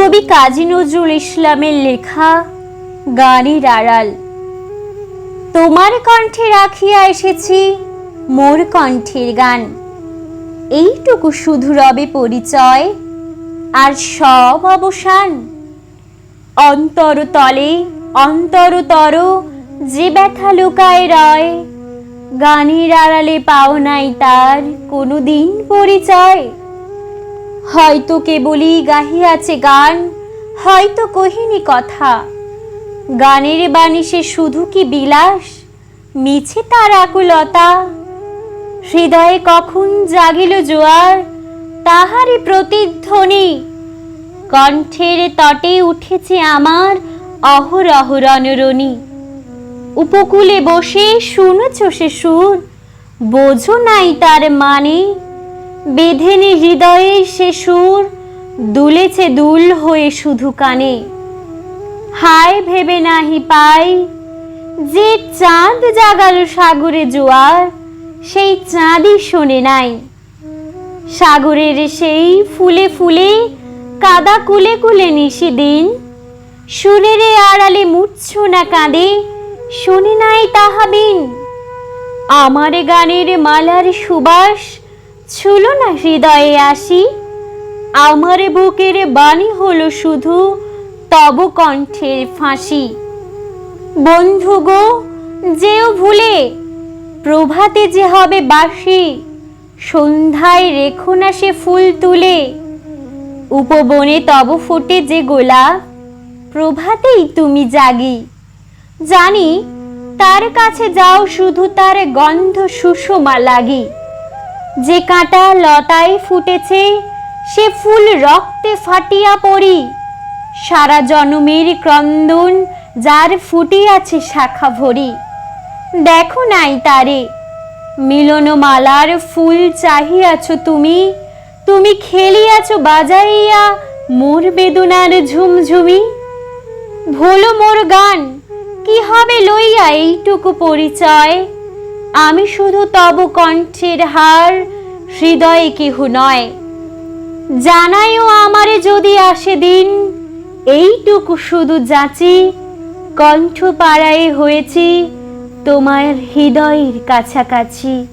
কবি কাজী নজরুল ইসলামের লেখা গানের আড়াল তোমার কণ্ঠে রাখিয়া এসেছি মোর কণ্ঠের গান। এইটুকু শুধু রবে পরিচয় আর সব অবসান। অন্তর তলে অন্তরতর যে ব্যথা লুকায় রয় গানের আড়ালে পাও নাই তার কোনোদিন পরিচয়। হয়তো কেবলই গাহিয়াছে গান, হয়তো কহিনি কথা। গানের বাণী সে শুধু কি বিলাস? মিছে তার আকুলতা। হৃদয়ে কখন জাগিল জোয়ার, তাহারই প্রতিধ্বনি। কণ্ঠের তটে উঠেছে আমার অহরহ রণরণী উপকূলে বসে শুনেছ সে সুর, বোঝো নাই তার মানে। বেঁধেনি হৃদয়ে সে সুর, দুলেছে দুল হয়ে শুধু কানে। হায় ভেবে নাহি পাই যে চাঁদ জাগাল সাগরে জোয়ার, সেই চাঁদই শোনে নাই। সাগরের সেই ফুলে ফুলে কাদা কুলে কুলে নিশি দিন সুরের আড়ালে মুচ্ছ না কাঁদে, শোনে নাই তাহাবিন আমার গানের মালার সুবাস ছিল না হৃদয়ে আসি। আমার বুকের বাণী হলো শুধু তব কণ্ঠের ফাঁসি। বন্ধু গো, যেও ভুলে, প্রভাতে যে হবে বাসি সন্ধ্যায় রেখো না সে ফুল তুলে। উপবনে তব ফুটে যে গোলাপ প্রভাতেই তুমি জাগি। জানি, তার কাছে যাও শুধু তার গন্ধ সুষমা লাগি। যে কাঁটা লতায় ফুটেছে, সে ফুল রক্তে ফাটিয়া পড়ি। সারা জনমের ক্রন্দন যার ফুটিয়াছে শাখা ভরি। দেখো নাই তারে, মিলনমালার ফুল চাহিয়াছ তুমি তুমি খেলিয়াছ বাজাইয়া মোর বেদনার ঝুমঝুমি। ভোলো মোর গান কি হবে লইয়া এইটুকু পরিচয়? আমি শুধু তব কণ্ঠের হার, হৃদয়ে কেহ নয়। জানাইও আমারে যদি আসে দিন, এইটুকু শুধু যাচি কণ্ঠ পাড়ায় হয়েছি, তোমার হৃদয়ের কাছাকাছি।